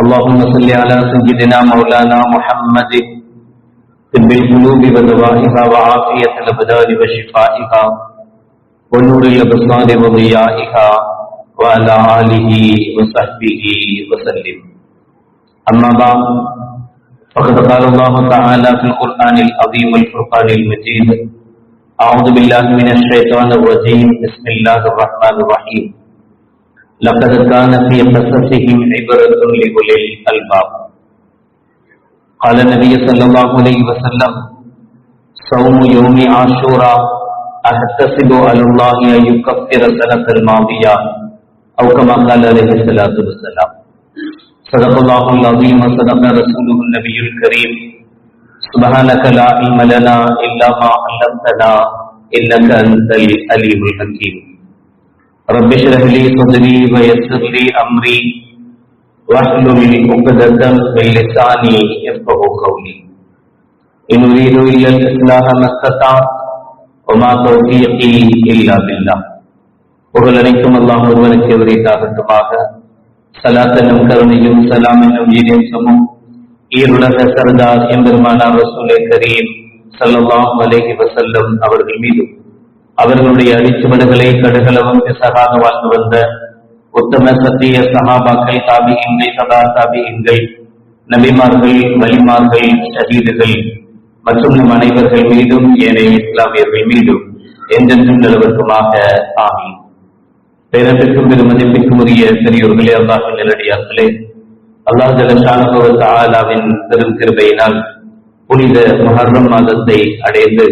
اللهم صل على سيدنا مولانا محمد طب القلوب ودوائها وعافية الأبدان وشفائها ونور الأبصار وضيائها وعلى آله وصحبه وسلم. أما بعد، فقد قال الله تعالى في القرآن العظيم والفرقان المجيد أعوذ بالله من الشيطان الرجيم. بسم الله الرحمن الرحيم. لقد كان في قصصهم عبرة لأولي الألباب. قال النبي صلى الله عليه وسلم صوم يوم عاشوراء أحتسب على الله أن يكفر سنة الماضية أو كما قال عليه الصلاة والسلام. صدق الله العظيم وصدق رسوله النبي الكريم. سبحانك لا علم لنا إلا ما علمتنا إنك أنت العليم الحكيم. رب اشرح لي صدري ويسر لي امري واحلل عقدة من لساني يفقهوا قولي ان اريد الا الاصلاح ما استطعت وما توفيقي الا بالله புகழ் அனைத்தும் அல்லாஹ் ஒருவனுக்கு உரைத்தாகட்டுமாக சலாத் என்னும் கருணையும் சலாம் என்னும் ஈரேசமும் ஈருலக சர்தார் எம்பெருமானார் ரசூலே கரீம் சல்லல்லாஹு அலைஹி வஸல்லம் அவர்கள் மீதும் அவர்களுடைய அடிச்சுவடுகளை கடுகளவும் பிசகாக வாழ்ந்து வந்த உத்தம சத்திய சகாபாக்கள் தாபிகங்கள் சதா தாபிகங்கள் நபிமார்கள் வலிமார்கள் ஷஹீதுகள் மற்றும் நம் அனைவர்கள் மீதும் ஏனைய இஸ்லாமியர்கள் மீதும் என்றென்றும் நிலவருக்குமாக ஆமி பேரத்திற்கும் பெருமதிப்பிற்கும் உரிய பெரியோர்களே அல்லாஹ் நிலடியார்களே அல்லாஹ் ஜலசானுபவத் ஆலாவின் பெரும் கிருபையினால் புனித மஹர்ரம் மாதத்தை அடைந்து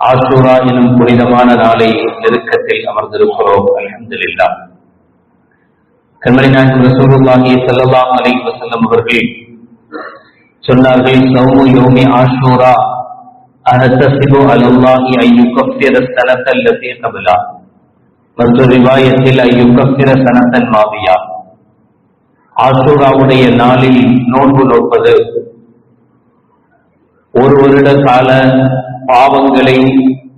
ஆசூரா எனும் புனிதமான நாளை நெருக்கத்தில் அமர்ந்திருக்கிறோம். அலமதுல்லா கண்மணி நாயகம் ரசூலுல்லாஹி ஸல்லல்லாஹு அலை வசல்லம் அவர்கள் சொன்னார்கள் சௌமு யோமி ஆஷூரா அஹத்தசிபு அலல்லாஹி ஐயுகஃபிர சனத அல்லதி கபலா. மற்றொரு ரிவாயத்தில் ஐயுகஃபிர சனத்தன் மாவியா ஆசூராவுடைய நாளில் நோன்பு நோற்பது ஒரு வருட கால பாவங்களை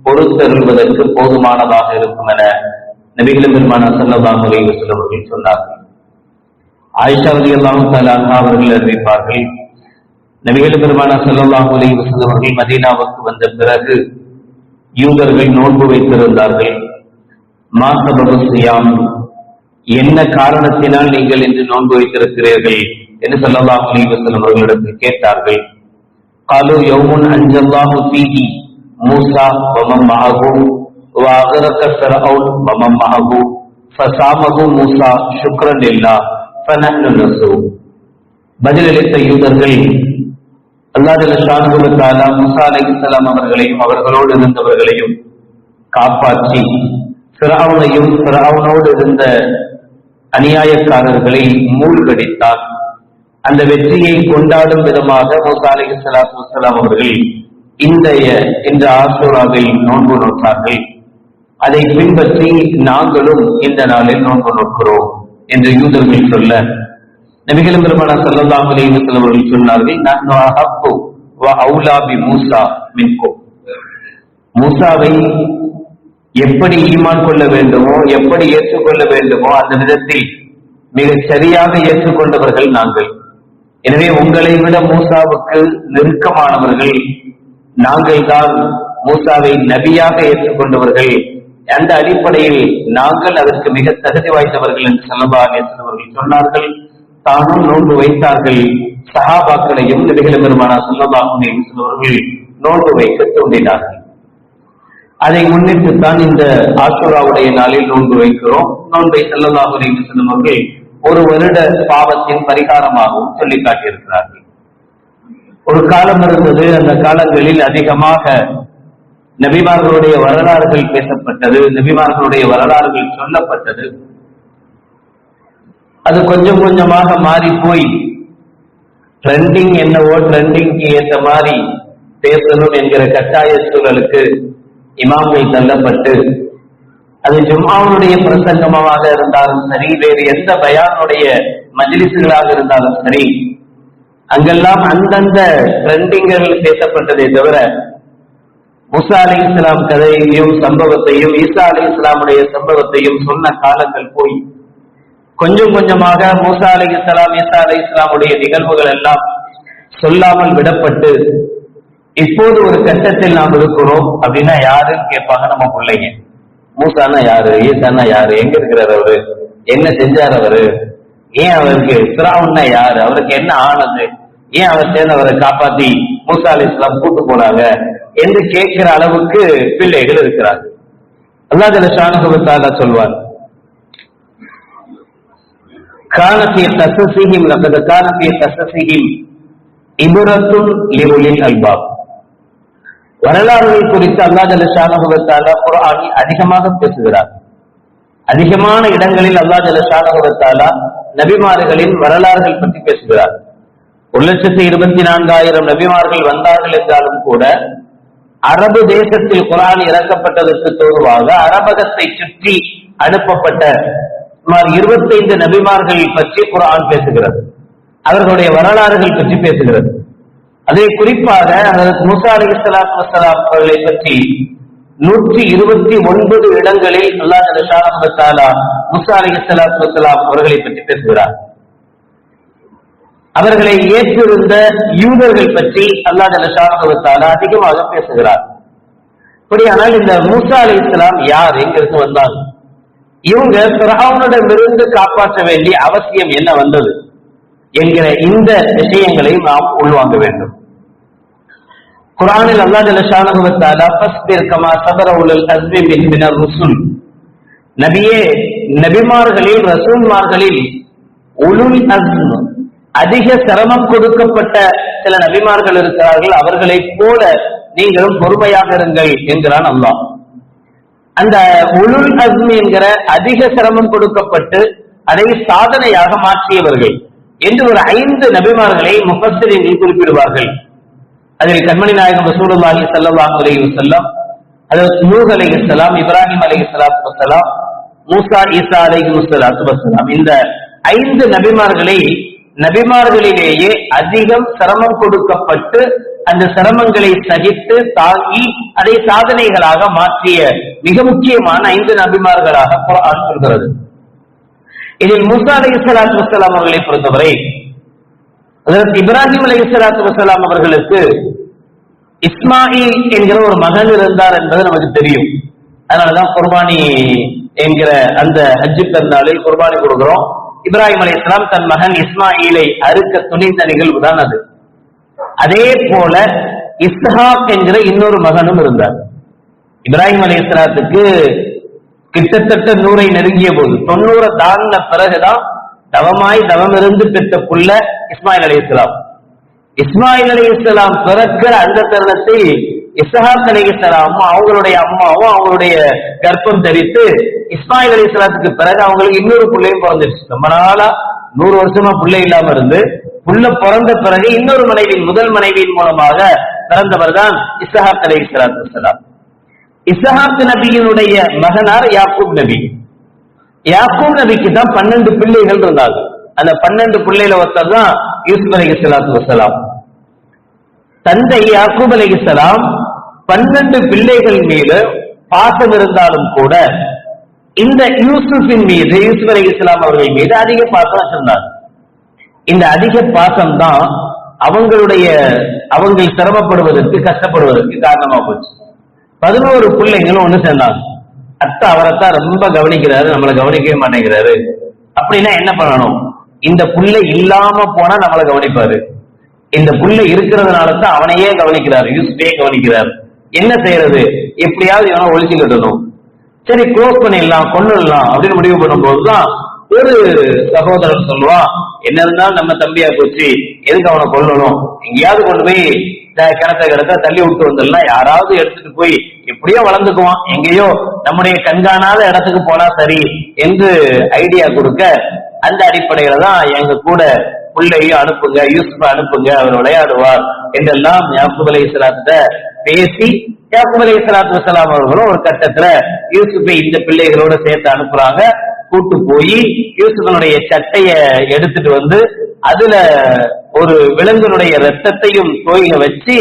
பொறுத்தருள்வதற்கு போதுமானதாக இருக்கும் என நபிகளும் பெருமான சல்லல்லாஹு அவர்கள் சொன்னார்கள். ஆயிஷா ரலியல்லாஹு தஆலா அன்ஹா அவர்கள் அறிவிப்பார்கள் நபிகள் பெருமான சல்லல்லாஹு அலைஹி அவர்கள் மதீனாவுக்கு வந்த பிறகு யூதர்கள் நோன்பு வைத்திருந்தார்கள். மா செய்யாம் என்ன காரணத்தினால் நீங்கள் இன்று நோன்பு வைத்திருக்கிறீர்கள்? என்று சல்லல்லாஹு அலைஹி வஸல்லம் அவர்களிடத்தில் கேட்டார்கள். قالوا يوم أنجى الله فيه موسى ومن معه وأغرق فرعون ومن معه فصامه موسى شكرا لله فنحن نصوم பதிலளித்த யூதர்கள் அல்லாஹ் ஷானுகுலத்தாலா முசா அலைஹிஸ்ஸலாம் அவர்களையும் அவர்களோடு இருந்தவர்களையும் காப்பாற்றி பிராவுனையும் பிராவுனோடு இருந்த அநியாயக்காரர்களை மூழ்கடித்தார் அந்த வெற்றியை கொண்டாடும் விதமாக மூசா அலி சலாத்து வலாம் அவர்கள் இன்றைய இந்த ஆசூராவில் நோன்பு நோட்டார்கள் அதை பின்பற்றி நாங்களும் இந்த நாளில் நோன்பு நோக்கிறோம் என்று யூதர்கள் சொல்ல. நபிகளும் பெருமான சல்லல்லாஹ் அலைஹி அவர்கள் சொன்னார்கள் நான் அஹப்பு வ அவுலாபி மூசா மின்கோ மூசாவை எப்படி ஈமான் கொள்ள வேண்டுமோ எப்படி ஏற்றுக்கொள்ள வேண்டுமோ அந்த விதத்தில் மிகச் சரியாக ஏற்றுக்கொண்டவர்கள் நாங்கள். எனவே உங்களை விட மூசாவுக்கு நெருக்கமானவர்கள் நாங்கள் தான் மூசாவை நபியாக ஏற்றுக்கொண்டவர்கள். அந்த அடிப்படையில் நாங்கள் அதற்கு மிக தகுதி வாய்ந்தவர்கள் என்று சல்லபா அவர்கள் சொன்னார்கள். தானும் நோன்பு வைத்தார்கள். சஹாபாக்களையும் நபிகள பெருமானா என்று அவர்கள் நோன்பு வைக்க தூண்டினார்கள். அதை முன்னிட்டு தான் இந்த ஆசுராவுடைய நாளில் நோன்பு வைக்கிறோம். நோன்பை செல்லல்லாஹு என்று வஸல்லம் அவர்கள் ஒரு வருட பாவத்தின் பரிகாரமாகவும் சொல்லி காட்டியிருக்கிறார்கள். ஒரு காலம் இருந்தது அந்த காலங்களில் அதிகமாக நபிமார்களுடைய வரலாறுகள் பேசப்பட்டது நபிமார்களுடைய வரலாறுகள் சொல்லப்பட்டது. அது கொஞ்சம் கொஞ்சமாக மாறி போய் ட்ரெண்டிங் என்னவோ ட்ரெண்டிங்க்கு ஏற்ற மாதிரி பேசணும் என்கிற கட்டாய சூழலுக்கு இமாம்கள் தள்ளப்பட்டு அது ஜும்மாவுடைய பிரசங்கமாக இருந்தாலும் சரி வேறு எந்த பயானுடைய மஜிலிசுகளாக இருந்தாலும் சரி அங்கெல்லாம் அந்தந்த ட்ரெண்டிங்கள் பேசப்பட்டதே தவிர முசா அலி இஸ்லாம் கதையையும் சம்பவத்தையும் ஈசா அலி இஸ்லாமுடைய சம்பவத்தையும் சொன்ன காலங்கள் போய் கொஞ்சம் கொஞ்சமாக மூசா அலி இஸ்லாம் ஈசா அலி இஸ்லாமுடைய நிகழ்வுகள் எல்லாம் சொல்லாமல் விடப்பட்டு இப்போது ஒரு கட்டத்தில் நாம் இருக்கிறோம் அப்படின்னா யாருன்னு கேட்பாங்க நம்ம பிள்ளைங்க. மூசானா யாரு? ஈசானா யாரு? எங்க இருக்கிறார் அவரு? என்ன செஞ்சார் அவரு? ஏன் அவருக்கு சிராவுன்னா யாரு? அவருக்கு என்ன ஆனது? ஏன் அவர் சேர்ந்து அவரை காப்பாத்தி மூசா அலி இஸ்லாம் கூட்டு போனாங்க? என்று கேட்கிற அளவுக்கு பிள்ளைகள் இருக்கிறார் அல்லா ஜல ஷானுகுபத்தால சொல்வார். காலத்திய தசசிகிம் லகத காலத்திய தசசிகிம் இபுரத்துல் லிவுலின் அல்பாப். வரலாறுகள் குறித்து அல்லா ஜலஷானகுவத்தால குரானில் அதிகமாக பேசுகிறார். அதிகமான இடங்களில் அல்லா ஜலஷானகுவத்தால நபிமார்களின் வரலாறுகள் பற்றி பேசுகிறார். ஒரு லட்சத்தி இருபத்தி நான்காயிரம் நபிமார்கள் வந்தார்கள் என்றாலும் கூட அரபு தேசத்தில் குரான் இறக்கப்பட்டதற்கு தோதுவாக அரபகத்தை சுற்றி அனுப்பப்பட்ட சுமார் இருபத்தைந்து நபிமார்கள் பற்றி குரான் பேசுகிறது. அவர்களுடைய வரலாறுகள் பற்றி பேசுகிறது. அதை குறிப்பாக முசா அலி சலாத்து வசலாம் அவர்களை பற்றி நூற்றி இருபத்தி ஒன்பது இடங்களில் அல்லாஹ் ஷானஹாலா முசா அலி சலாத்து வசலாம் அவர்களை பற்றி பேசுகிறார். அவர்களை ஏற்றிருந்த யூதர்கள் பற்றி அல்லாஹ் ஷானஹாலா அதிகமாக பேசுகிறார். அப்படியானால் இந்த மூசா அலி இஸ்லாம் யார்? எங்கிருந்து வந்தாங்க இவங்க பிராவுனிடமிருந்து காப்பாற்ற வேண்டிய அவசியம் என்ன வந்தது? என்கிற இந்த விஷயங்களை நாம் உள்வாங்க வேண்டும். குரானில் அல்லா ஜலஷானஹு வத்தாலா கமா சபர உலல் அஸ்மி மின் ருசுல் நபியே நபிமார்களில் ரசூல்மார்களில் உலுல் அஸ்ம் அதிக சிரமம் கொடுக்கப்பட்ட சில நபிமார்கள் இருக்கிறார்கள் அவர்களை போல நீங்களும் பொறுமையாக இருங்கள் என்கிறான் அல்லா அந்த உலுல் அஸ்மி என்கிற அதிக சிரமம் கொடுக்கப்பட்டு அதை சாதனையாக மாற்றியவர்கள் என்று ஒரு ஐந்து நபிமார்களை முஃபஸ்ஸிரின்கள் குறிப்பிடுவார்கள் அதில் கண்மணி நாயகம் ரசூலுல்லாஹி சல்லாஹ் அலி வசல்லாம் அதாவது நூஹ் அலைஹிஸ்ஸலாம் இப்ராஹிம் அலைஹிஸ்ஸலாத்து வசலாம் மூசா ஈசா அலைஹிஸ்ஸலாத்து வசலாம் இந்த ஐந்து நபிமார்களை நபிமார்களிலேயே அதிகம் சிரமம் கொடுக்கப்பட்டு அந்த சிரமங்களை சகித்து தாங்கி அதை சாதனைகளாக மாற்றிய மிக முக்கியமான ஐந்து நபிமார்களாக சொல்கிறது. இதில் மூசா அலி இஸ்லாத்து வசலாம் அவர்களை பொறுத்தவரை அதற்கு இப்ராஹிம் அலி இஸ்லாத்து வசலாம் அவர்களுக்கு இஸ்மாயில் என்கிற ஒரு மகன் இருந்தார் என்பது நமக்கு தெரியும். அதனாலதான் குர்பானி என்கிற அந்த ஹஜ்ஜு பெருநாளில் குர்பானி கொடுக்கிறோம். இப்ராஹிம் அலி இஸ்லாம் தன் மகன் இஸ்மாயிலை அறுக்க துணிந்த நிகழ்வு தான் அது. அதே போல இஸ்ஹாக் என்கிற இன்னொரு மகனும் இருந்தார். இப்ராஹிம் அலி இஸ்லாத்துக்கு கிட்டத்தட்ட நூறை நெருங்கிய போது தொண்ணூறை தாண்டின பிறகுதான் தவமாய் தவம் இருந்து பெற்ற புள்ள இஸ்மாயில் அலி இஸ்லாம் இஸ்மாயில் அலி இஸ்லாம் பிறக்கிற அந்த தருணத்தை இசஹாக் அலி இஸ்லாமும் அவங்களுடைய அம்மாவும் அவங்களுடைய கர்ப்பம் தரித்து இஸ்மாயில் அலி இஸ்லாத்துக்கு பிறகு அவங்களுக்கு இன்னொரு பிள்ளையும் பிறந்துருச்சு. ரொம்ப நாளா நூறு வருஷமா பிள்ளை இல்லாம இருந்து புள்ள பிறந்த பிறகு இன்னொரு மனைவியின் முதல் மனைவியின் மூலமாக பிறந்தவர் தான் இஸ்ஹாக் அலி இஸ்லாத்து இசஹாத் நபியினுடைய மகனார் யாக்கூப் நபி. யாக்கூப் நபிக்கு தான் பன்னெண்டு பிள்ளைகள் இருந்தார்கள் அந்த பன்னெண்டு பிள்ளையில ஒருத்தர் தான் யூசுப் அலி சலாத்து வசலாம் தந்தை யாக்கூப் அலி சலாம் பன்னெண்டு பிள்ளைகள் மீது பாசம் இருந்தாலும் கூட இந்த யூசுஃபின் மீது யூசுப் அலி இஸ்லாம் அவர்கள் மீது அதிக பாசம் வச்சிருந்தார் இந்த அதிக பாசம் தான் அவங்களுடைய அவங்க சிரமப்படுவதற்கு கஷ்டப்படுவதற்கு காரணமா போச்சு. பதினோரு பிள்ளைங்களும் ஒண்ணு சேர்ந்தாங்க. அத்தை அவரைத்தான் ரொம்ப கவனிக்கிறாரு நம்மளை கவனிக்கவே மாட்டேங்கிறாரு. அப்படின்னா என்ன பண்ணணும்? இந்த புள்ள இல்லாம போனா நம்மளை கவனிப்பாரு. இந்த புள்ள இருக்கிறதுனால தான் அவனையே கவனிக்கிறார். யூஸ்பே கவனிக்கிறார். என்ன செய்யறது? எப்படியாவது இவனை ஒழிச்சு கட்டணும். சரி க்ளோஸ் பண்ணிடலாம் கொண்டுடலாம் அப்படின்னு முடிவு பண்ணும்போது தான் ஒரு சகோதரன் சொல்லுவான் என்ன இருந்தாலும் நம்ம தம்பியா போச்சு? எதுக்கு அவனை கொல்லணும்? எங்கேயாவது கொண்டு போய் கிணத்த கிடத்த தள்ளி விட்டு வந்துடலாம். யாராவது எடுத்துட்டு போய் எப்படியோ வளர்ந்துக்குவான். எங்கேயோ நம்முடைய கண்காணாத இடத்துக்கு போனா சரி என்று ஐடியா கொடுக்க அந்த அடிப்படையில தான் எங்க கூட பிள்ளையும் அனுப்புங்க யூசுப் அனுப்புங்க அவர் விளையாடுவார் என்றெல்லாம் யாக்கூப் அலை பேசி யாக்கூப் அலை வசலாம் அவர்களும் ஒரு கட்டத்துல யூசுஃபை இந்த பிள்ளைகளோட சேர்த்து அனுப்புறாங்க. கூட்டு போய் யூசுஃபனுடைய சட்டைய எடுத்துட்டு வந்து அதுல ஒரு விலங்குனுடைய ரத்தத்தையும் தோயில வச்சு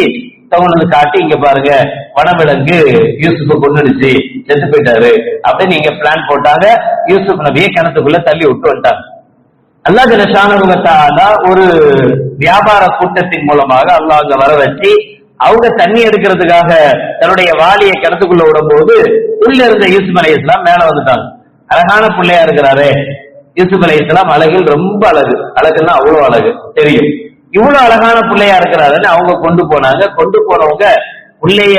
தவணது காட்டி இங்க பாருங்க வனவிலங்கு யூசுஃப கொண்டுடுச்சு செத்து போயிட்டாரு. அப்படின்னு நீங்க பிளான் போட்டாங்க. யூசுப் நபியை கிணத்துக்குள்ள தள்ளி விட்டு வந்துட்டாங்க. அல்லாஹ் ஜலஷானுகத்தால ஒரு வியாபார கூட்டத்தின் மூலமாக அல்லாஹ் அங்க வர வச்சு அவங்க தண்ணி எடுக்கிறதுக்காக தன்னுடைய வாளியை கிணத்துக்குள்ள விடும்போது உள்ள இருந்த யூசுப் அலை இஸ்லாம் மேல வந்துட்டாங்க. அழகான பிள்ளையா இருக்கிறாரே. யூசுப் அலை இஸ்லாம் அழகில் ரொம்ப அழகு. அழகுன்னா அவ்வளவு அழகு. தெரியும். இவ்வளவு அழகான பிள்ளையா இருக்கிறாருன்னு அவங்க கொண்டு போனாங்க. கொண்டு போனவங்க பிள்ளைய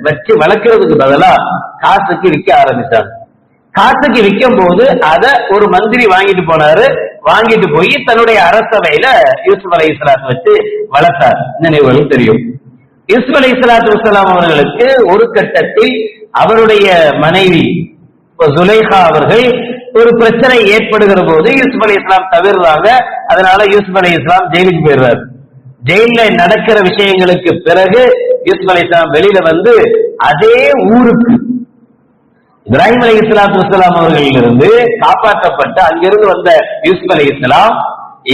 வச்சு வளர்க்கறதுக்கு பதிலா காசுக்கு விற்க ஆரம்பிச்சாங்க. காசுக்கு விற்கும் போது அத ஒரு மந்திரி வாங்கிட்டு போனாரு. வாங்கிட்டு போய் தன்னுடைய அரசவையில யூசுப் அலை இஸ்லாத்து வச்சு வளர்த்தார். நினைவுகள் தெரியும். யூசுப் அலை இஸ்லாத்து வசலாம் அவர்களுக்கு ஒரு கட்டத்தில் அவருடைய மனைவி சுலேஹா அவர்கள் ஒரு பிரச்சனை ஏற்படுகிற போது யூசுப் அலி இஸ்லாம் தவிர்றாங்க. அதனால யூசுப் அலி இஸ்லாம் ஜெயிலுக்கு போயிடுறாரு. ஜெயில நடக்கிற விஷயங்களுக்கு பிறகு யூசுப் அலி இஸ்லாம் வெளியில வந்து அதே ஊருக்கு இப்ராஹிம் அலி இஸ்லாத்து வசலாம் அவர்களிலிருந்து காப்பாற்றப்பட்டு அங்கிருந்து வந்த யூசுப் அலி இஸ்லாம்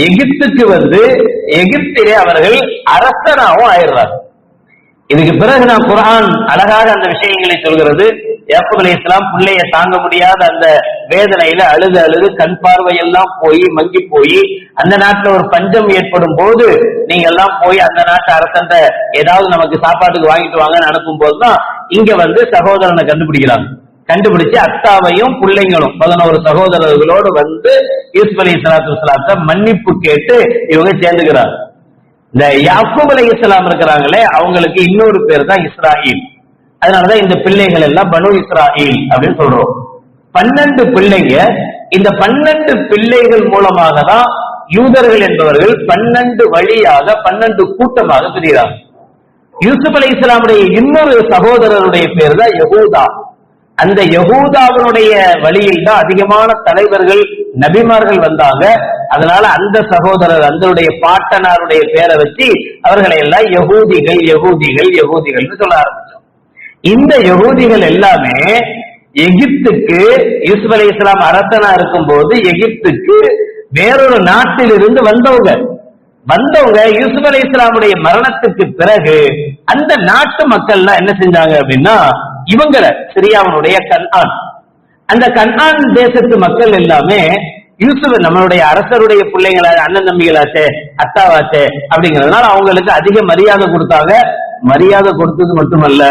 எகிப்துக்கு வந்து எகிப்திலே அவர்கள் அரசனாகவும் ஆயிடுறாங்க. இதுக்கு பிறகு நான் குரான் அழகாக அந்த விஷயங்களை சொல்கிறது. யாக்கூப் அலி இஸ்லாம் பிள்ளைய தாங்க முடியாத அந்த வேதனையில அழுது அழுது கண் பார்வை எல்லாம் போய் மங்கி போய் அந்த நாட்டுல ஒரு பஞ்சம் ஏற்படும் போது நீங்க எல்லாம் போய் அந்த நாட்டு அரசன் ஏதாவது நமக்கு சாப்பாட்டுக்கு வாங்கிட்டு வாங்கன்னு அனுப்பும் போதுதான் இங்க வந்து சகோதரனை கண்டுபிடிக்கிறாங்க. கண்டுபிடிச்சு அத்தாவையும் பிள்ளைங்களும் பதினோரு சகோதரர்களோடு வந்து யூசுப் அலி இஸ்லாத்து மன்னிப்பு கேட்டு இவங்க சேர்ந்துக்கிறாங்க. இந்த யாக்கூப் அலி இஸ்லாம் இருக்கிறாங்களே அவங்களுக்கு இன்னொரு பேர் தான் இஸ்ராயில். அதனாலதான் இந்த பிள்ளைகள் எல்லாம் பனு இஸ்ராயில் அப்படின்னு சொல்றோம். பன்னெண்டு பிள்ளைங்க இந்த பன்னெண்டு பிள்ளைகள் மூலமாக தான் யூதர்கள் என்பவர்கள் பன்னெண்டு வழியாக பன்னெண்டு கூட்டமாக பிரிகிறாங்க. யூசுப் அலி இஸ்லாமுடைய இன்னொரு சகோதரருடைய பேர் தான் யகூதா. அந்த யகூதாவினுடைய வழியில் தான் அதிகமான தலைவர்கள் நபிமார்கள் வந்தாங்க. அதனால அந்த சகோதரர் அந்த பாட்டனாருடைய பேரை வச்சு அவர்களை எல்லாம் யகூதிகள் யகூதிகள் யகூதிகள் சொல்ல ஆரம்பிச்சோம். இந்த யகூதிகள் எல்லாமே எகிப்துக்கு யூசுப் அலி இஸ்லாம் அரசனா இருக்கும் போது எகிப்துக்கு வேறொரு நாட்டில் இருந்து வந்தவங்க. வந்தவங்க யூசுப் அலி இஸ்லாமுடைய மரணத்துக்கு பிறகு அந்த நாட்டு மக்கள்லாம் என்ன செஞ்சாங்க அப்படின்னா இவங்கள சிரியாவனுடைய கன்ஆன். அந்த கன்ஆன் தேசத்து மக்கள் எல்லாமே யூசுப் நம்மளுடைய அரசருடைய பிள்ளைங்களா அண்ணன் தம்பிகளாச்சே அத்தாவாச்சே அப்படிங்கிறதுனால அவங்களுக்கு அதிக மரியாதை கொடுத்தாங்க. மரியாதை கொடுத்தது மட்டுமல்ல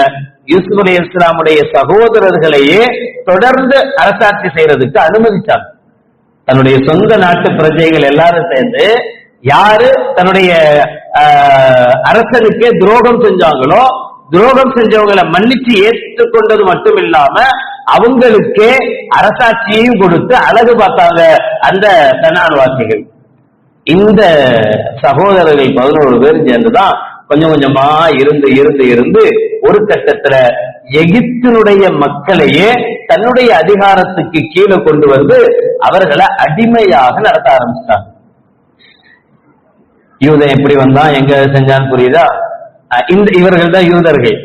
யூசுப் அலி இஸ்லாமுடைய சகோதரர்களையே தொடர்ந்து அரசாட்சி செய்யறதுக்கு அனுமதிச்சாங்க. தன்னுடைய சொந்த நாட்டு பிரஜைகள் எல்லாரும் சேர்ந்து யாரு தன்னுடைய அரசனுக்கே துரோகம் செஞ்சாங்களோ துரோகம் செஞ்சவங்களை மன்னிச்சு ஏற்றுக்கொண்டது மட்டும் இல்லாம அவங்களுக்கே அரசாட்சியையும் கொடுத்து அழகு பார்த்தாங்க அந்த தன்னால்வாசிகள் இந்த சகோதரர்கள் பதினோரு பேர் சேர்ந்துதான் கொஞ்சம் கொஞ்சமா இருந்து இருந்து இருந்து ஒரு கட்டத்துல எகிப்தினுடைய மக்களையே தன்னுடைய அதிகாரத்துக்கு கீழே கொண்டு வந்து அவர்களை அடிமையாக நடத்த ஆரம்பிச்சிட்டாங்க. யூதன் எப்படி வந்தான்? எங்க செஞ்சான்னு புரியுதா? இந்த இவர்கள் தான் யூதர்கள்.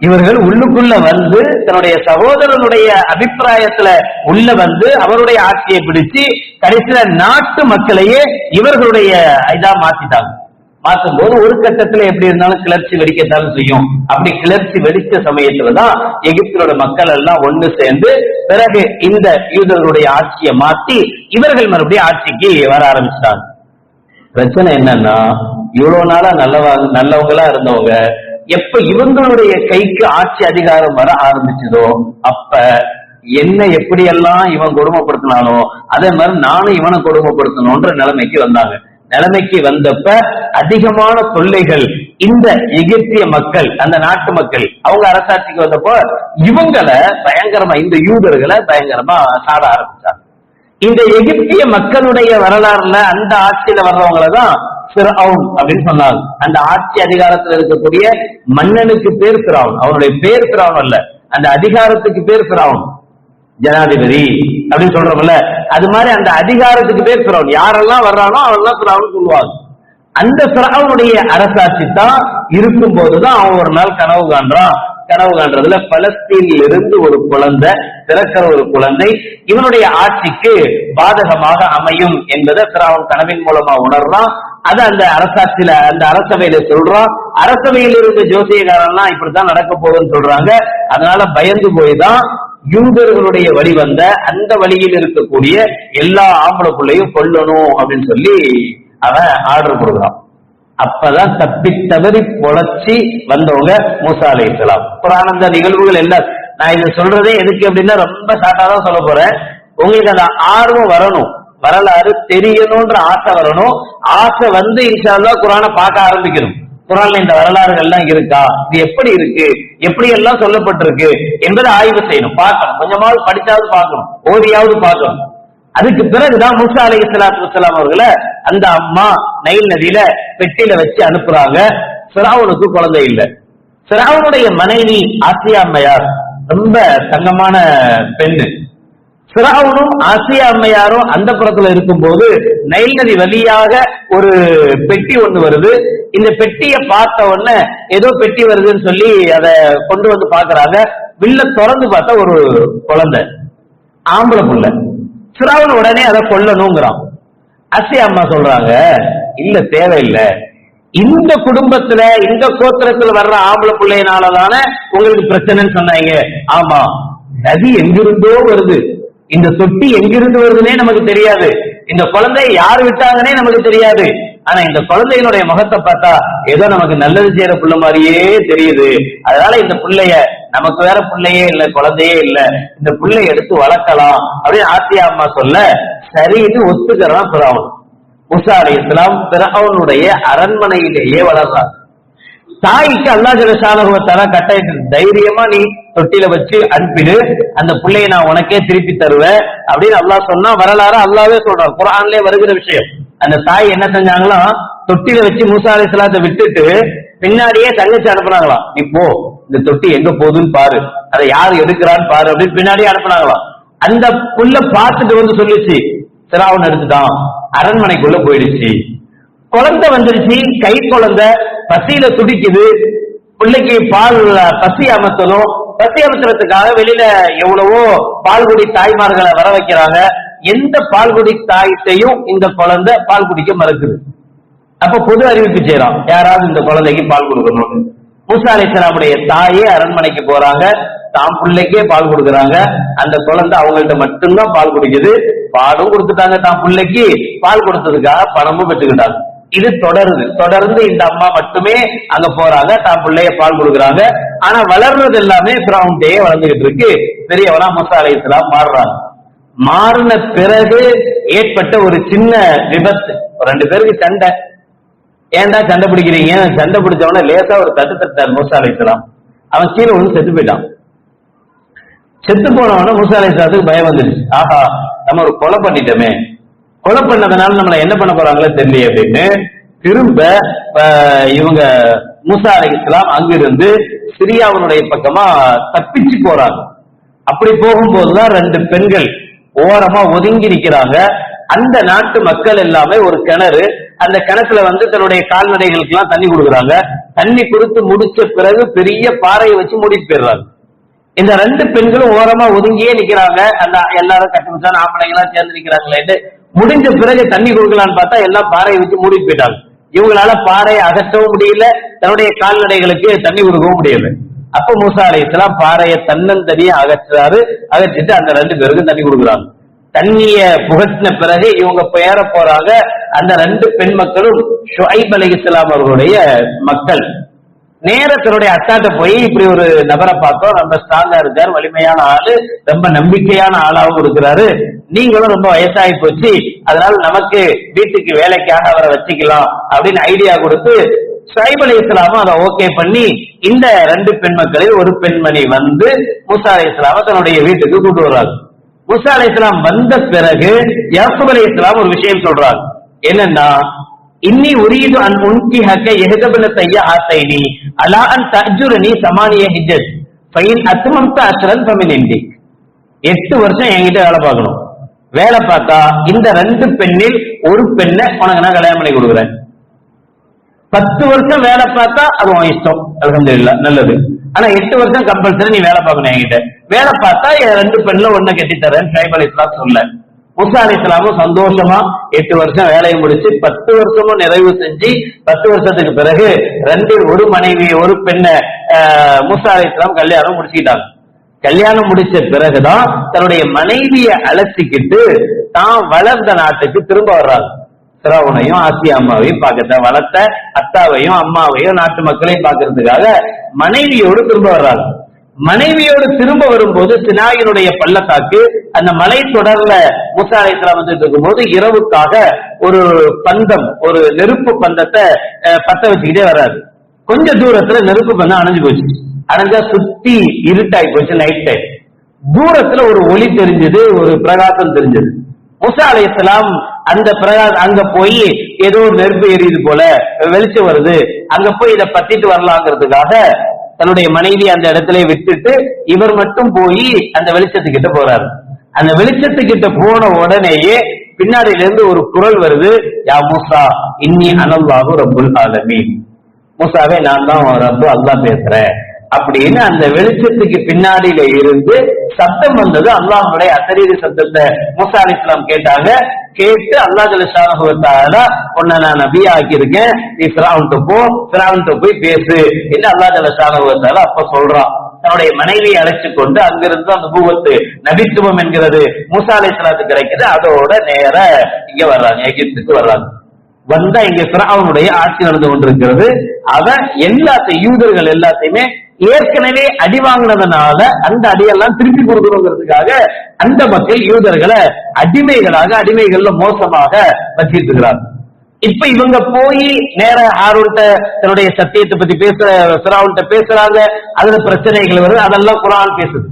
இவர்கள் உள்ளுக்குள்ள வந்து தன்னுடைய சகோதரனுடைய அபிப்பிராயத்துல உள்ள வந்து அவருடைய ஆட்சியை பிடிச்சு கடைசியில நாட்டு மக்களையே இவர்களுடைய இதா மாத்திட்டாங்க. மாற்றும் போது ஒரு கட்டத்துல எப்படி இருந்தாலும் கிளர்ச்சி வெடிக்கத்தாலும் செய்யும். அப்படி கிளர்ச்சி வெடிச்ச சமயத்துலதான் எகிப்தோட மக்கள் எல்லாம் ஒண்ணு சேர்ந்து பிறகு இந்த யூதர்களுடைய ஆட்சியை மாத்தி இவர்கள் மறுபடியும் ஆட்சிக்கு வர ஆரம்பிச்சிட்டாங்க. பிரச்சனை என்னன்னா இவ்வளவு நாளா நல்லவா நல்லவங்களா இருந்தவங்க எப்ப இவங்களுடைய கைக்கு ஆட்சி அதிகாரம் வர ஆரம்பிச்சதோ அப்ப என்ன எப்படியெல்லாம் இவன் கொடுமைப்படுத்தினாலும் அதே மாதிரி நானும் இவனை கொடுமைப்படுத்தணும்ன்ற நிலைமைக்கு வந்தாங்க. நிலைமைக்கு வந்தப்ப அதிகமான தொல்லைகள் இந்த எகிப்திய மக்கள் அந்த நாட்டு மக்கள் அவங்க அரசாட்சிக்கு வந்தப்போ இவங்களை பயங்கரமா இந்த யூதர்களை பயங்கரமா சாட ஆரம்பிச்சாங்க. இந்த எகிப்திய மக்களுடைய வரலாறுல அந்த ஆட்சியில வர்றவங்களதான் தான் பிறவுன் அப்படின்னு சொன்னாங்க. அந்த ஆட்சி அதிகாரத்துல இருக்கக்கூடிய மன்னனுக்கு பேர் பிராவுன் அவனுடைய பேர் பிராவுன் அல்ல. அந்த அதிகாரத்துக்கு பேர் பிராவுன் ஜனாதிபதி அப்படின்னு சொல்றோம்ல. அது மாதிரி அந்த அதிகாரத்துக்கு பேர் பிறவன் யாரெல்லாம் வர்றானோ அவெல்லாம் பிறவன் சொல்லுவாங்க. அந்த பிறவனுடைய அரசாட்சி தான் இருக்கும் போதுதான் அவன் ஒரு நாள் கனவு காண்றான். கனவு காண்றதுல பலஸ்தீனில் இருந்து ஒரு குழந்தை பிறக்கிற ஒரு குழந்தை இவனுடைய ஆட்சிக்கு பாதகமாக அமையும் என்பதை பிராவன் கனவின் மூலமா உணர்றான். அது அந்த அரசாட்சியில அந்த அரசவையில சொல்றான். அரசவையில் இருந்த ஜோசியக்காரன்லாம் இப்படித்தான் நடக்க போகுதுன்னு சொல்றாங்க. அதனால பயந்து போய் தான் யூதர்களுடைய வழி வந்த அந்த வழியில் இருக்கக்கூடிய எல்லா ஆம்பளை பிள்ளையும் கொல்லணும் அப்படின்னு சொல்லி அவன் ஆர்டர் கொடுக்குறான். அப்பதான் தப்பி தவறி பொழைச்சி வந்தவங்க மூசா அலை இஸ்லாம் அந்த நிகழ்வுகள் எல்லாம் நான் இதை சொல்றதே எதுக்கு அப்படின்னா ரொம்ப ஷார்ட்டா தான் சொல்ல போறேன். உங்களுக்கு அந்த ஆர்வம் வரணும். வரலாறு தெரியணும்ன்ற ஆசை வரணும். ஆசை வந்து இன்ஷால்லா குரானை பார்க்க ஆரம்பிக்கணும். குரான்ல இந்த வரலாறுகள்லாம் இருக்கா? இது எப்படி இருக்கு? எப்படி எல்லாம் சொல்லப்பட்டிருக்கு? என்பதை ஆய்வு செய்யணும். பார்க்கணும். கொஞ்சமாவது படிச்சாவது பார்க்கணும். ஓதியாவது பார்க்கணும். அதுக்கு பிறகுதான் முசா அலை சலாத்து வலாம் அவர்களை அந்த அம்மா நைல் நதியில பெட்டியில வச்சு அனுப்புறாங்க. சிராவனுக்கு குழந்தை இல்லை. சிராவனுடைய மனைவி ஆசியா அம்மையார் ரொம்ப தங்கமான பெண்ணு. சிராவனும் ஆசியா அம்மையாரும் அந்த புறத்துல இருக்கும்போது நைல் நதி வழியாக ஒரு பெட்டி ஒண்ணு வருது. இந்த பெட்டியை பார்த்த உடனே ஏதோ பெட்டி வருதுன்னு சொல்லி அதை கொண்டு வந்து பாக்குறாங்க வில்ல திறந்து பார்த்தா ஒரு குழந்தை. ஆம்பளை புள்ள. சிராவன் உடனே அதை கொல்லணுங்கிறான். அசி அம்மா சொல்றாங்க இல்ல தேவையில்லை. இந்த குடும்பத்துல இந்த கோத்திரத்துல வர்ற ஆம்பளை பிள்ளையினாலதானே உங்களுக்கு பிரச்சனைன்னு சொன்னாங்க. ஆமா. நதி எங்கிருந்தோ வருது. இந்த தொட்டி எங்கிருந்து வருதுன்னே நமக்கு தெரியாது. இந்த குழந்தை யார் விட்டாங்கன்னே நமக்கு தெரியாது. ஆனா இந்த குழந்தையினுடைய முகத்தை பார்த்தா ஏதோ நமக்கு நல்லது செய்யற புள்ள மாதிரியே தெரியுது. அதனால இந்த பிள்ளைய நமக்கு வேற பிள்ளையே இல்ல குழந்தையே இல்ல. இந்த பிள்ளை எடுத்து வளர்க்கலாம் அப்படின்னு ஆத்தியா அம்மா சொல்ல சரின்னு ஒத்துக்கிறான் பிறவன் முசா அலி இஸ்லாம் பிறவனுடைய அரண்மனையிலேயே வளர்றான் தாய்க்கு அல்லா ஜலசானுவத்தால கட்டாயிட்டு தைரியமா நீ தொட்டில வச்சு அனுப்பிடு அந்த பிள்ளைய நான் உனக்கே திருப்பி தருவேன் அப்படின்னு அல்லாஹ் சொன்னா வரலாறு அல்லாவே சொல்றான். குரான்லயே வருகிற விஷயம். அந்த தாய் என்ன செஞ்சாங்களாம் தொட்டில வச்சு மூசா அலி விட்டுட்டு பின்னாடியே தங்கச்சி அனுப்புனாங்களாம். நீ போ. இந்த தொட்டி எங்க போகுதுன்னு பாரு. அதை யார் எடுக்கிறான்னு பாரு அப்படின்னு பின்னாடியே அனுப்புனாங்களாம். அந்த புள்ள பார்த்துட்டு வந்து சொல்லிச்சு சிராவன் எடுத்துட்டான். அரண்மனைக்குள்ள போயிடுச்சு. குழந்தை வந்துருச்சு கை குழந்தை பசியில துடிக்குது. பிள்ளைக்கு பால் பசி அமர்த்தணும். பசி அமர்த்துறதுக்காக வெளியில எவ்வளவோ பால்குடி தாய்மார்களை வர வைக்கிறாங்க. எந்த பால்குடி தாய்த்தையும் இந்த குழந்தை பால் குடிக்க மறுக்குது. அப்ப பொது அறிவிப்பு செய்யறான் யாராவது இந்த குழந்தைக்கு பால் கொடுக்கணும்னு. மூசா அலிஸ்லாமுடைய தாயே அரண்மனைக்கு போறாங்க. தாம் பிள்ளைக்கே பால் கொடுக்குறாங்க. அந்த குழந்தை அவங்கள்ட்ட மட்டும்தான் பால் குடிக்குது. பாலும் கொடுத்துட்டாங்க தாம் பிள்ளைக்கு. பால் கொடுத்ததுக்காக பணமும் பெற்றுக்கிட்டாங்க. இது தொடருது. தொடர்ந்து இந்த அம்மா மட்டுமே அங்க போறாங்க. தான் பிள்ளைய பால் கொடுக்குறாங்க. ஆனா வளர்றது எல்லாமே பிரவுண்டே வளர்ந்துகிட்டு இருக்கு. பெரியவனா முசா மாறுறாங்க. மாறின பிறகு ஏற்பட்ட ஒரு சின்ன விபத்து. ஒரு ரெண்டு பேருக்கு சண்டை. ஏன்டா சண்டை பிடிக்கிறீங்க? சண்டை பிடிச்சவன லேசா ஒரு தட்டு தட்டார் மூசா அலைஹிஸ்ஸலாம் அவன் கீழே ஒண்ணு செத்து போயிட்டான். செத்து போனவன மூசா அலைஹிஸ்ஸலாத்துக்கு பயம் வந்துடுச்சு ஆஹா நம்ம ஒரு கொலை பண்ணிட்டோமே. கொலை பண்ணதுனால நம்மள என்ன பண்ண போறாங்களோ தெரியல அப்படின்னு திரும்ப இவங்க மூசா அலைஹிஸ்ஸலாம் அங்கிருந்து சிரியாவனுடைய பக்கமா தப்பிச்சு போறாங்க. அப்படி போகும்போதுதான் ரெண்டு பெண்கள் ஓரமா ஒதுங்கி நிக்கிறாங்க. அந்த நாட்டு மக்கள் எல்லாமே ஒரு கிணறு அந்த கிணத்துல வந்து தன்னுடைய கால்நடைகளுக்கு எல்லாம் தண்ணி கொடுக்குறாங்க. தண்ணி கொடுத்து முடிச்ச பிறகு பெரிய பாறையை வச்சு மூடிட்டு போயிடுறாங்க. இந்த ரெண்டு பெண்களும் ஓரமா ஒதுங்கியே நிக்கிறாங்க. அந்த எல்லாரும் கட்டுமிச்சான ஆம்பளைங்க சேர்ந்து நிக்கிறாங்களேன்னு முடிஞ்ச பிறகு தண்ணி கொடுக்கலான்னு பார்த்தா எல்லாம் பாறையை வச்சு மூடிட்டு போயிட்டாங்க. இவங்களால பாறையை அகற்றவும் முடியல தன்னுடைய கால்நடைகளுக்கு தண்ணி கொடுக்கவும் முடியல. அப்ப மூசா அலைஹிஸ்ஸலாம் பாறையை தன்னந்தனியே அகற்றுறாரு அகற்றிட்டு அந்த ரெண்டு பேருக்கும் தண்ணி கொடுக்குறாங்க. தண்ணிய புகட்டின பிறகு இவங்க பெயர போறாங்க. அந்த ரெண்டு பெண் மக்களும் ஷுஐப் இஸ்லாம் அவர்களுடைய மக்கள். நேரத்தினுடைய அத்தாட்ட போய் இப்படி ஒரு நபரை பார்த்தோம். ரொம்ப ஸ்ட்ராங்கா இருக்காரு வலிமையான ஆளு ரொம்ப நம்பிக்கையான ஆளாகவும் இருக்கிறாரு. நீங்களும் ரொம்ப வயசாகி போச்சு அதனால நமக்கு வீட்டுக்கு வேலைக்காக அவரை வச்சுக்கலாம் அப்படின்னு ஐடியா கொடுத்து சைப் அலி இஸ்லாமும் அதை ஓகே பண்ணி இந்த ரெண்டு பெண் மக்களில் ஒரு பெண்மணி வந்து மூசா அலி இஸ்லாம தன்னுடைய வீட்டுக்கு கூட்டு வர்றாங்க முசா அலி இஸ்லாம் வந்த பிறகு யாசூப் அலி இஸ்லாம் ஒரு விஷயம் சொல்றாங்க என்னன்னா இன்னி உரியது அன் உன்கி ஹக்க எஹதபன தைய நீ அலா அன் தஜுரனி சமானிய ஹிஜத் ஃபைன் அத்மம்த அஸ்ரன் ஃபமின் இண்டிக் எட்டு வருஷம் என்கிட்ட வேலை பார்க்கணும். வேலை பார்த்தா இந்த ரெண்டு பெண்ணில் ஒரு பெண்ணை உனக்கு நான் கல்யாணம் பண்ணி கொடுக்குறேன். பத்து வருஷம் வேலை பார்த்தா அது உன் இஷ்டம். அல்ஹம்துலில்லாஹ் நல்லது. ஆனா எட்டு வருஷம் கம்பல்சரி நீ வேலை பார்க்கணும் என்கிட்ட. வேலை பார்த்தா என் ரெண்டு பெண்ணுல ஒண்ணு கட்டித்தரேன் ஷைப் அலி இஸ்லாம் சொல்ல. முசா அலி இஸ்லாமும் சந்தோஷமா எட்டு வருஷம் வேலையை முடிச்சு பத்து வருஷமும் நிறைவு செஞ்சு பத்து வருஷத்துக்கு பிறகு ரெண்டில் ஒரு மனைவி ஒரு பெண்ணை ஆஹ், முசா அலி இஸ்லாம் கல்யாணம் முடிச்சுக்கிட்டாங்க. கல்யாணம் முடிச்ச பிறகுதான் தன்னுடைய மனைவியை அழைச்சிக்கிட்டு தான் வளர்ந்த நாட்டுக்கு திரும்ப வர்றாங்க. சிராவனையும் ஆசியா அம்மாவையும் பார்க்கத்த வளர்த்த அத்தாவையும் அம்மாவையும் நாட்டு மக்களையும் பார்க்கறதுக்காக மனைவியோடு திரும்ப வர்றாங்க. மனைவியோடு திரும்ப வரும்போது சினாயினுடைய பள்ளத்தாக்கு அந்த மலை தொடர்ல முசா அலைஹிஸ்ஸலாம் வந்துட்டு இருக்கும்போது இரவுக்காக ஒரு பந்தம் ஒரு நெருப்பு பந்தத்தை பத்த வச்சுக்கிட்டே வராது கொஞ்ச தூரத்துல நெருப்பு பந்தம் அணைஞ்சு போச்சு. அணைஞ்சா சுத்தி இருட்டாகி போச்சு நைட் டைம் தூரத்துல ஒரு ஒளி தெரிஞ்சது ஒரு பிரகாசம் தெரிஞ்சது. முசா அந்த பிரகாசம் அங்க போய் ஏதோ ஒரு நெருப்பு எரியுது போல வெளிச்சம் வருது. அங்க போய் இதை பத்திட்டு வரலாங்கிறதுக்காக தன்னுடைய மனைவி அந்த இடத்துல விட்டுட்டு இவர் மட்டும் போய் அந்த வெளிச்சத்துக்கிட்ட போறாரு. அந்த வெளிச்சத்துக்கிட்ட போன உடனேயே பின்னாடியில இருந்து ஒரு குரல் வருது யா மூசா இன்னி அனல்லாஹு ரப்புல் ஆலமீன். மூசாவே நான் தான் ரப்பு அல்லா பேசுறேன். அப்படின்னு அந்த வெளிச்சத்துக்கு பின்னாடியில இருந்து சத்தம் வந்தது. அல்லாஹுடைய அசரீரி சத்தத்தை முசா அலி இஸ்லாம் கேட்டாங்க. கேட்டு அல்லா ஜலசானகுவத்தால உன்னை நான் நபியா ஆக்கியிருக்கேன் நீ பிராவுன்ட்டு போ பிராவுன்ட்டு போய் பேசு. என்று அல்லாஹ் ஜலசானகுவத்தால அப்ப சொல்றான். தன்னுடைய மனைவியை அழைச்சு கொண்டு அங்கிருந்து அந்த பூவத்து நபித்துவம் என்கிறது மூசா அலி கிடைக்குது. அதோட நேர இங்க வர்றாங்க எகிப்துக்கு வர்றாங்க. வந்தா இங்க பிராவனுடைய ஆட்சி நடந்து கொண்டிருக்கிறது. அவன் எல்லாத்தையும் யூதர்கள் எல்லாத்தையுமே ஏற்கனவே அடி வாங்கினதுனால அந்த அடியெல்லாம் திருப்பி கொடுக்கணுங்கிறதுக்காக அந்த மக்கள் யூதர்களை அடிமைகளாக அடிமைகள்ல மோசமாக வச்சிருக்கிறார். இப்ப இவங்க போய் நேர ஆரோன்ட்ட தன்னுடைய சத்தியத்தை பத்தி பேசுற சிராவுன்ட்ட பேசுறாங்க அதுல பிரச்சனைகள் வருது அதெல்லாம் குரான் பேசுது.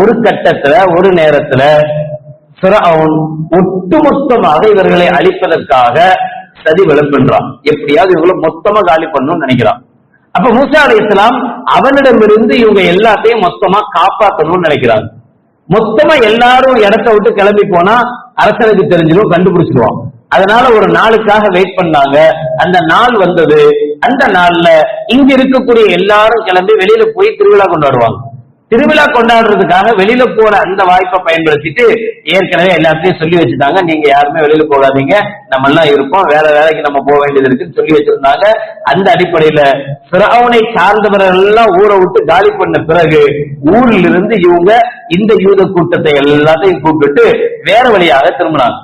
ஒரு கட்டத்துல ஒரு நேரத்துல சிராவுன் ஒட்டுமொத்தமாக இவர்களை அழிப்பதற்காக சதி விளம்புன்றான் எப்படியாவது இவங்களை மொத்தமா காலி பண்ணணும்னு நினைக்கிறான். அப்ப மூசா அலி இஸ்லாம் அவனிடமிருந்து இவங்க எல்லாத்தையும் மொத்தமா காப்பாற்றணும்னு நினைக்கிறாங்க. மொத்தமா எல்லாரும் இடத்த விட்டு கிளம்பி போனா அரசனுக்கு தெரிஞ்சிடும் கண்டுபிடிச்சிருவான். அதனால ஒரு நாளுக்காக வெயிட் பண்ணாங்க. அந்த நாள் வந்தது. அந்த நாள்ல இங்க இருக்கக்கூடிய எல்லாரும் கிளம்பி வெளியில போய் திருவிழா கொண்டாடுவாங்க. திருவிழா கொண்டாடுறதுக்காக வெளியில போற அந்த வாய்ப்பை பயன்படுத்திட்டு ஏற்கனவே எல்லாத்தையும் சொல்லி வச்சுட்டாங்க. நீங்க யாருமே வெளியில போகாதீங்க. நம்ம எல்லாம் இருப்போம் வேற வேலைக்கு நம்ம போக வேண்டியது இருக்குன்னு சொல்லி வச்சிருந்தாங்க. அந்த அடிப்படையில பிறவனை சார்ந்தவர்கள் எல்லாம் ஊரை விட்டு காலி பண்ண பிறகு ஊரில் இருந்து இவங்க இந்த யூத கூட்டத்தை எல்லாத்தையும் கூப்பிட்டு வேற வழியாக திரும்பினாங்க.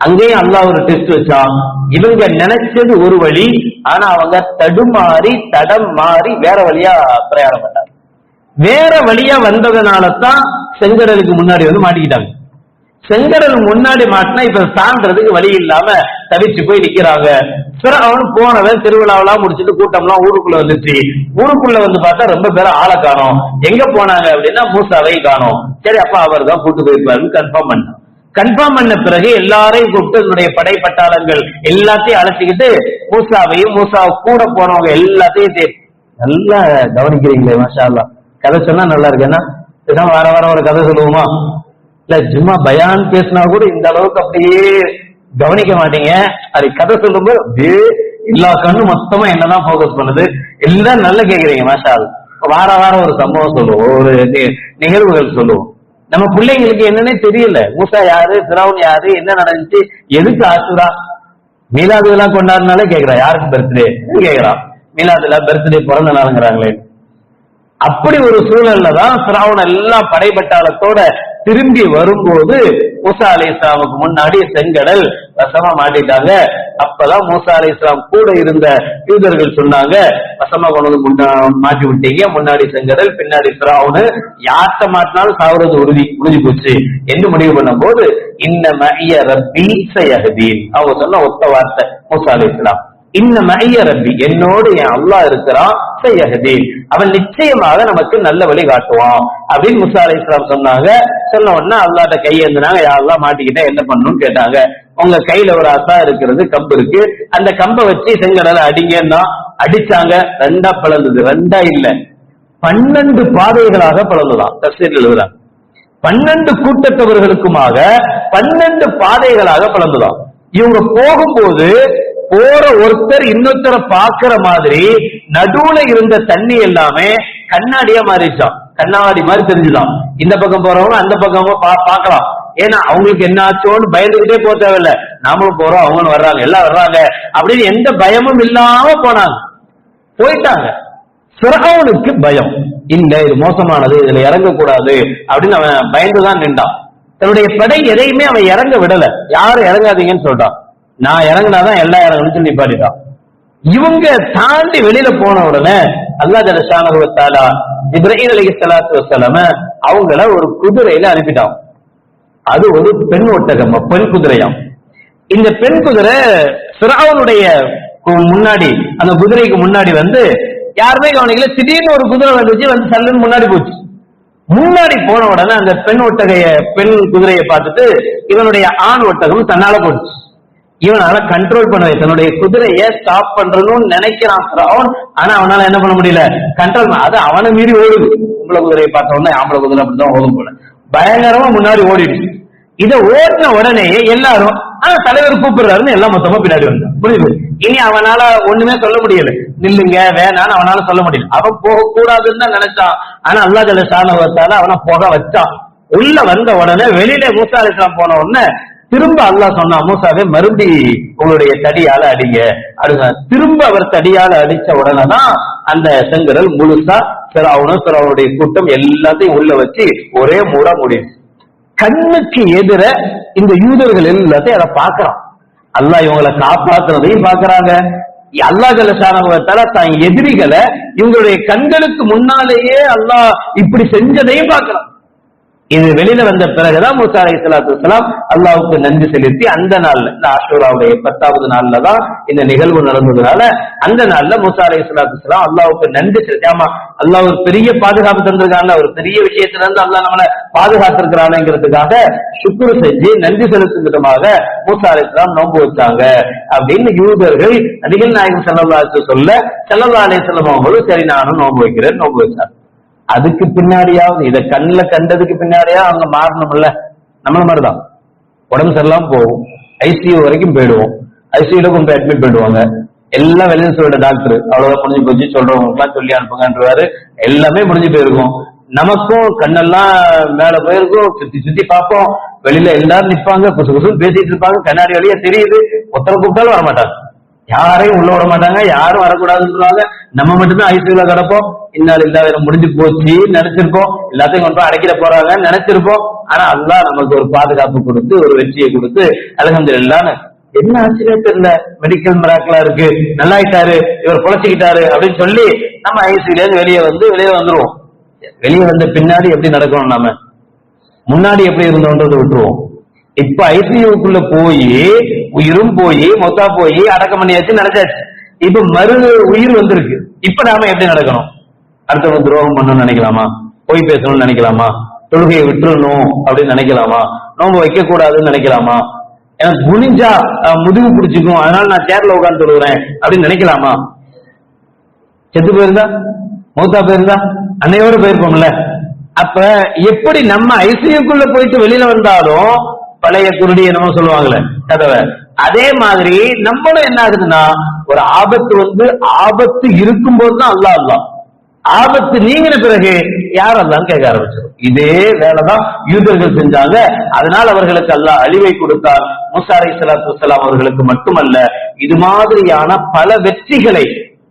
அங்கேயும் அல்லா ஒரு டெஸ்ட் வச்சான். இவங்க நினைச்சது ஒரு வழி ஆனா அவங்க தடுமாறி தடம் மாறி வேற வழியா பிரயாணம் பண்ணாங்க வேற வழியா வந்ததுனால தான் செங்கடலுக்கு முன்னாடி வந்து மாட்டிக்கிட்டாங்க. செங்கடல் முன்னாடி மாட்டினா இப்ப தாண்டதுக்கு வழி இல்லாம தவிச்சு போய் நிக்கிறாங்க. அவன் போனவன் திருவிழாவெல்லாம் முடிச்சிட்டு கூட்டம்லாம் ஊருக்குள்ள வந்துச்சு. ஊருக்குள்ள வந்து பார்த்தா ரொம்ப பேர ஆளை காணும். எங்க போனாங்க அப்படின்னா மூசாவை காணோம். சரி அப்ப அவர் தான் கூட்டு போயிருப்பாருன்னு கன்ஃபார்ம் பண்ணான். கன்ஃபார்ம் பண்ண பிறகு எல்லாரையும் கூப்பிட்டு என்னுடைய படைப்பட்டாளங்கள் எல்லாத்தையும் அழைச்சிக்கிட்டு மூசாவையும் மூசா கூட போனவங்க எல்லாத்தையும் நல்லா கவனிக்கிறீங்களே மாஷா அல்லாஹ். கதை சொன்னா நல்லா இருக்கேன்னா பேசாம வார வாரம் ஒரு கதை சொல்லுவோமா? இல்ல சும்மா பயான் பேசினா கூட இந்த அளவுக்கு அப்படியே கவனிக்க மாட்டீங்க. அது கதை சொல்லும்போது அப்படியே எல்லா கண்ணும் மொத்தமா என்னதான் போக்கஸ் பண்ணுது எல்லாம் நல்லா கேக்குறீங்க மாஷால் வார வாரம் ஒரு சம்பவம் சொல்லுவோம் ஒரு நிகழ்வுகள் சொல்லுவோம். நம்ம பிள்ளைங்களுக்கு என்னன்னே தெரியல. மூசா யாரு திரௌன் யாரு என்ன நடந்துச்சு எதுக்கு ஆசுரா மீலாது எல்லாம் கொண்டாடினாலே கேக்குறா யாருக்கு பர்த்டே கேக்குறான் மீலாதுல பர்த்டே பிறந்த நாளுங்கிறாங்களே. அப்படி ஒரு சூழல்ல தான் பிராவன் எல்லாம் படைபட்டாளத்தோட திரும்பி வரும்போது மூசா அலி இஸ்லாமுக்கு முன்னாடி செங்கடல் வசமா மாட்டிட்டாங்க. அப்பதான் மூசா அலி இஸ்லாம் கூட இருந்த யூதர்கள் சொன்னாங்க வசமா கொண்டு வந்து முன்னா- மாட்டி விட்டீங்க. முன்னாடி செங்கடல் பின்னாடி சிராவணு யார்கிட்ட மாட்டினாலும் சாவுறது உறுதி முடிஞ்சு போச்சு. என்று முடிவு பண்ணும்போது இன்ன மகிய ரப்பி சயஹதீன். அவங்க சொன்ன ஒத்த வார்த்தை மூசா அலி இஸ்லாம் இன்ன மைய ரப்பி என்னோடு என் அல்லா இருக்கிறான் செய்யகதீன் அவன் நிச்சயமாக நமக்கு நல்ல வழி காட்டுவான். அப்படின்னு முசா அலி இஸ்லாம் சொன்னாங்க. சொன்ன உடனே அல்லாட்ட கையேந்தினாங்க யா அல்லாஹ் மாட்டிக்கிட்டா என்ன பண்ணணும்னு கேட்டாங்க. உங்க கையில ஒரு அசா இருக்கிறது கம்பு இருக்கு. அந்த கம்பை வச்சு செங்கடல அடிங்கன்னா அடிச்சாங்க. ரெண்டா பிளந்தது. ரெண்டா இல்ல. பன்னெண்டு பாதைகளாக பிளந்துதான் தஸ்தீர் எழுதுறாங்க. பன்னெண்டு கூட்டத்தவர்களுக்குமாக பன்னெண்டு பாதைகளாக பிளந்துதான் இவங்க போகும்போது போற ஒருத்தர் இன்னொருத்தரை பாக்குற மாதிரி நடுவுல இருந்த தண்ணி எல்லாமே கண்ணாடியா மாறிடுச்சான் கண்ணாடி மாதிரி தெரிஞ்சுதான். இந்த பக்கம் போறவங்க அந்த பக்கம் பா- ஏன்னா அவங்களுக்கு என்ன ஆச்சோன்னு பயந்துகிட்டே போக தேவையில்ல. நாமளும் போறோம் அவங்களும் வர்றாங்க எல்லாம் வர்றாங்க அப்படின்னு எந்த பயமும் இல்லாம போனாங்க. போயிட்டாங்க. சிறகவனுக்கு பயம். இல்ல இது மோசமானது இதுல இறங்கக்கூடாது அப்படின்னு அவன் பயந்துதான் நின்றான். தன்னுடைய படை எதையுமே அவன் இறங்க விடல. யாரும் இறங்காதீங்கன்னு சொல்றான். நான் இறங்குனாதான் எல்லாம் இறங்கணும்னு சொல்லி நிப்பாட்டிட்டான் இவங்க தாண்டி வெளியில போன உடனே அல்லா ஜலஷானகுவத்தாலா இப்ராஹிம் அலி சலாத்து வசலாம அவங்கள ஒரு குதிரையில அனுப்பிட்டான். அது ஒரு பெண் ஒட்டகம் பெண் குதிரையாம். இந்த பெண் குதிரை சிராவனுடைய முன்னாடி அந்த குதிரைக்கு முன்னாடி வந்து யாருமே கவனிக்கல. திடீர்னு ஒரு குதிரை வந்துச்சு வந்து சல்லுன்னு முன்னாடி போச்சு. முன்னாடி போன உடனே அந்த பெண் ஒட்டகைய பெண் குதிரையை பார்த்துட்டு இவனுடைய ஆண் ஒட்டகம் தன்னால போச்சு. இவனால கண்ட்ரோல் பண்ண தன்னுடைய குதிரையை ஸ்டாப் பண்றணும்னு நினைக்கிறான் அவன் ஆனா அவனால என்ன பண்ண முடியல? கண்ட்ரோல் பண்ண அது அவனை மீறி ஓடுது. உங்களை குதிரையை பார்த்த உடனே ஆம்பளை குதிரை அப்படிதான் ஓடும் போல. பயங்கரமா முன்னாடி ஓடிடுச்சு இத ஓடின உடனே எல்லாரும் ஆனா தலைவர் கூப்பிடுறாருன்னு எல்லாம் மொத்தமா பின்னாடி வந்தான். புரியுது? இனி அவனால ஒண்ணுமே சொல்ல முடியல. நில்லுங்க வேணான்னு அவனால சொல்ல முடியல. அவன் போக கூடாதுன்னு தான் நினைச்சான். ஆனா அல்லா ஜல சாணவத்தால அவனை போக வச்சான். உள்ள வந்த உடனே வெளியில மூசா அலிஸ்லாம் போன உடனே திரும்ப அல்லாஹ் சொன்னா மூசாவே மறுபடி உங்களுடைய தடியால அடிங்க. அடுங்க திரும்ப அவர் தடியால அடிச்ச உடனே தான் அந்த செங்கடல் முழுசா சிறாவுனும் சிறாவுடைய கூட்டம் எல்லாத்தையும் உள்ள வச்சு ஒரே மூட முடியும் கண்ணுக்கு எதிர இந்த யூதர்கள் எல்லாத்தையும் அதை பார்க்கறான். அல்லாஹ் இவங்களை காப்பாத்துறதையும் பாக்குறாங்க அல்லாஹ் ஜலசானவத்தால தான் எதிரிகளை இவங்களுடைய கண்களுக்கு முன்னாலேயே அல்லாஹ் இப்படி செஞ்சதையும் பார்க்கறான். இது வெளியில வந்த பிறகுதான் மூசா அலை சலாத்து வலாம் அல்லாவுக்கு நன்றி செலுத்தி அந்த நாள்ல இந்த ஆஷோராவுடைய பத்தாவது நாள்ல தான் இந்த நிகழ்வு நடந்ததுனால அந்த நாள்ல மூசா அலை சலாத்து வலாம் அல்லாவுக்கு நன்றி செலுத்தி ஆமா அல்லாஹ் ஒரு பெரிய பாதுகாப்பு தந்திருக்காங்க ஒரு பெரிய விஷயத்துல இருந்து அல்லா நம்மளை பாதுகாத்திருக்கிறானுங்கிறதுக்காக சுக்குரு செஞ்சு நன்றி செலுத்தும் விதமாக மூசா அலை சலாம் நோன்பு வச்சாங்க அப்படின்னு யூதர்கள் நடிகர் நாயகம் செல்லல்லா சொல்ல செல்லல்லா அலை செல்லம் அவங்களும் சரி நானும் நோன்பு வைக்கிறேன் நோன்பு வச்சாங்க. அதுக்கு பின்னாடியாவது இதை கண்ணில் கண்டதுக்கு பின்னாடியா அவங்க மாறணும்ல? நம்மள மாதிரிதான். உடம்பு சரியில்லாம போகும். ஐசியூ வரைக்கும் போயிடுவோம். ஐசியூல கொண்டு போய் அட்மிட் பண்ணிடுவாங்க. எல்லாம் வெளியில் சொல்ற டாக்டர் அவ்வளவுதான் முடிஞ்சு போச்சு. சொல்றவங்க சொல்லி அனுப்புங்கன்றவாரு. எல்லாமே முடிஞ்சு போயிருக்கும் நமக்கும் கண்ணெல்லாம் மேல போயிருக்கும் சுத்தி சுத்தி பார்ப்போம். வெளியில எல்லாரும் நிப்பாங்க. குசு குசு பேசிட்டு இருப்பாங்க. கண்ணாடி வழியா தெரியுது. ஒருத்தரை கூப்பிட்டாலும் வரமாட்டாங்க. யாரையும் உள்ள விட மாட்டாங்க யாரும் வரக்கூடாதுன்றாங்க நம்ம மட்டும்தான் ஐசியூல கிடப்போம். இந்நாள் இல்லாத முடிஞ்சு போச்சு நினைச்சிருப்போம். எல்லாத்தையும் கொண்டு போய் அடைக்கிற போறாங்க நினைச்சிருப்போம். ஆனா அல்லாஹ் நமக்கு ஒரு பாதுகாப்பு கொடுத்து ஒரு வெற்றியை கொடுத்து அலகந்தில்லான்னு என்ன ஆச்சுன்னே தெரியல. மெடிக்கல் மிராக்கலா இருக்கு. நல்லாயிட்டாரு. இவர் குழச்சிக்கிட்டாரு அப்படின்னு சொல்லி நம்ம ஐசியூல இருந்து வெளியே வந்து வெளியே வந்துருவோம். வெளியே வந்த பின்னாடி எப்படி நடக்கணும் நாம? முன்னாடி எப்படி இருந்தோன்றது விட்டுருவோம். இப்ப ஐசியூக்குள்ள போய் உயிரும் போய் மொத்தா போய் அடக்கம் பண்ணியாச்சு நினைச்சாச்சு இப்ப மறு உயிர் வந்திருக்கு. இப்ப நாம எப்படி நடக்கணும்? அடுத்தவங்க துரோகம் பண்ணணும்னு நினைக்கலாமா? போய் பேசணும்னு நினைக்கலாமா? தொழுகையை விட்டுறணும் அப்படின்னு நினைக்கலாமா? நோம்பு வைக்க கூடாதுன்னு நினைக்கலாமா? எனக்கு குனிஞ்சா முதுகு பிடிச்சிக்கும் அதனால நான் சேர்ல உட்காந்து தொழுகிறேன் அப்படின்னு நினைக்கலாமா? செத்து போயிருந்தா? மௌத்தா போயிருந்தா? அன்னையோட போயிருப்போம்ல. அப்ப எப்படி நம்ம ஐசியூக்குள்ள போயிட்டு வெளியில வந்தாலும் பழைய குருடி என்னமோ சொல்லுவாங்கல்ல கதவை. அதே மாதிரி நம்மளும் என்ன ஆகுதுன்னா ஒரு ஆபத்து வந்து ஆபத்து இருக்கும்போது தான் அல்லா அல்லா ஆபத்து நீங்கின பிறகு யார் அல்லான்னு கேட்க ஆரம்பிச்சிடும் இதே வேலைதான் யூதர்கள் செஞ்சாங்க. அதனால் அவர்களுக்கு அல்லாஹ் அழிவை கொடுத்தார். மூசா சலாத்து சலாம் அவர்களுக்கு மட்டுமல்ல இது மாதிரியான பல வெற்றிகளை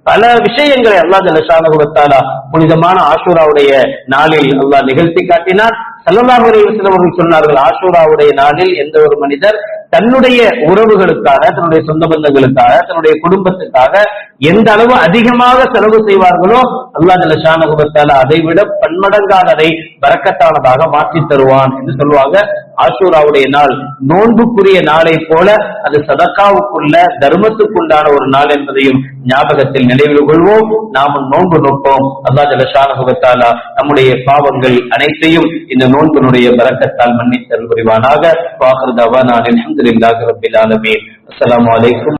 பல விஷயங்களை அல்லாஹ் ஜலஷான கொடுத்தாலா புனிதமான ஆசூராவுடைய நாளில் அல்லாஹ் நிகழ்த்தி காட்டினார். சல்லல்லாஹு அலைஹி அவர்கள் சொன்னார்கள் ஆஷூராவுடைய நாளில் எந்த ஒரு மனிதர் தன்னுடைய உறவுகளுக்காக தன்னுடைய சொந்த பந்தங்களுக்காக தன்னுடைய குடும்பத்துக்காக எந்த அளவு அதிகமாக செலவு செய்வார்களோ அல்லாஹ் ஜலஷான அதை விட பன்மடங்காக அதை மாற்றி தருவான் என்று சொல்லுவாங்க. ஆஷூராவுடைய நாள் நோன்புக்குரிய நாளை போல அது சதக்காவுக்குள்ள தர்மத்துக்குண்டான ஒரு நாள் என்பதையும் ஞாபகத்தில் நினைவில் கொள்வோம். நாமும் நோன்பு நோப்போம். அல்லா ஜலசானகுபத்தாலா நம்முடைய பாவங்கள் அனைத்தையும் இந்த நோன்பினுடைய பரக்கத்தால் மன்னித்தல் புரிவானாக. வாகர்தவா நான் அலமதுல்லாஹி ரபில் ஆலமீன்.